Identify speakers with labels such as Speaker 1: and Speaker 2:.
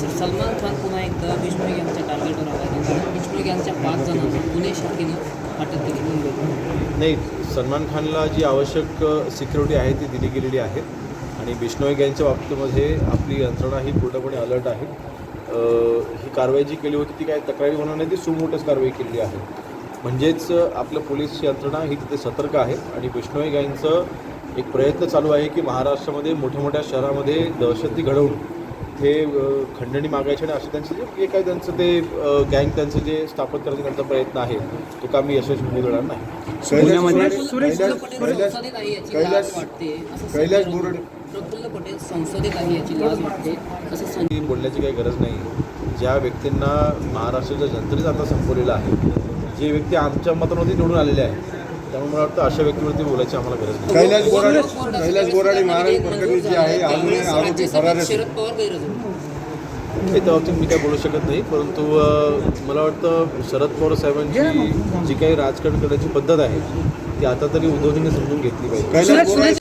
Speaker 1: सलमान खान पुन्हा एकदा विष्णू गॅमच्या टार्गेटवर आला विष्णू गॅमच्या पाच जणांना गुन्हे शाखेनं अटक केली.
Speaker 2: नाही सलमान खानला जी आवश्यक सिक्युरिटी आहे ती दिली गेलेली आहे. आणि बिष्णोई यांच्या बाबतीमध्ये आपली यंत्रणा ही पूर्णपणे अलर्ट आहे. ही कारवाई जी केली होती ती काय तक्रारी होणार नाही ती सुमोठच कारवाई केलेली आहे. म्हणजेच आपलं पोलीस यंत्रणा ही तिथे सतर्क आहे. आणि बिष्णोई यांचं एक प्रयत्न चालू आहे की महाराष्ट्रामध्ये मोठ्या मोठ्या शहरामध्ये दहशती घडवून हे खंडणी मागायचे आणि असं त्यांचं जे जे काही त्यांचं ते गँग त्यांचं जे स्थापन करण्याचा त्यांचा प्रयत्न आहे तो का मी यशस्वी होणार नाही?
Speaker 3: पुण्यामध्ये प्रफुल्ल पटेल संसदेत
Speaker 1: आहे याची लाज वाटते. असं कैलास संजय बोराडे. प्रफुल्ल पटेल संसदेत आहे याची लाज वाटते. असं संजय ती
Speaker 2: बोलण्याची काही गरज नाही. ज्या व्यक्तींना महाराष्ट्राच्या जनतेनेच आता संपवलेलं आहे जे व्यक्ती आमच्या मतांवरती निवडून आलेले आहेत त्यामुळे मला वाटतं अशा व्यक्तीवरती बोलायची आम्हाला गरज नाही. कैलास
Speaker 1: बोराडे कैलास बोराडे महाराज प्रकरणी जे आहे अजूनही आरोपी राज्यसभेत फरार आहेत. शरद पवार गैरहजर
Speaker 2: हे त्या बाबतीत मी काय बोलू शकत नाही परंतु अ, मला वाटतं शरद पवार साहेबांची जी काही राजकारण करण्याची पद्धत आहे ती आता तरी उद्धवजींनी समजून घेतली पाहिजे. कैलास बोराडे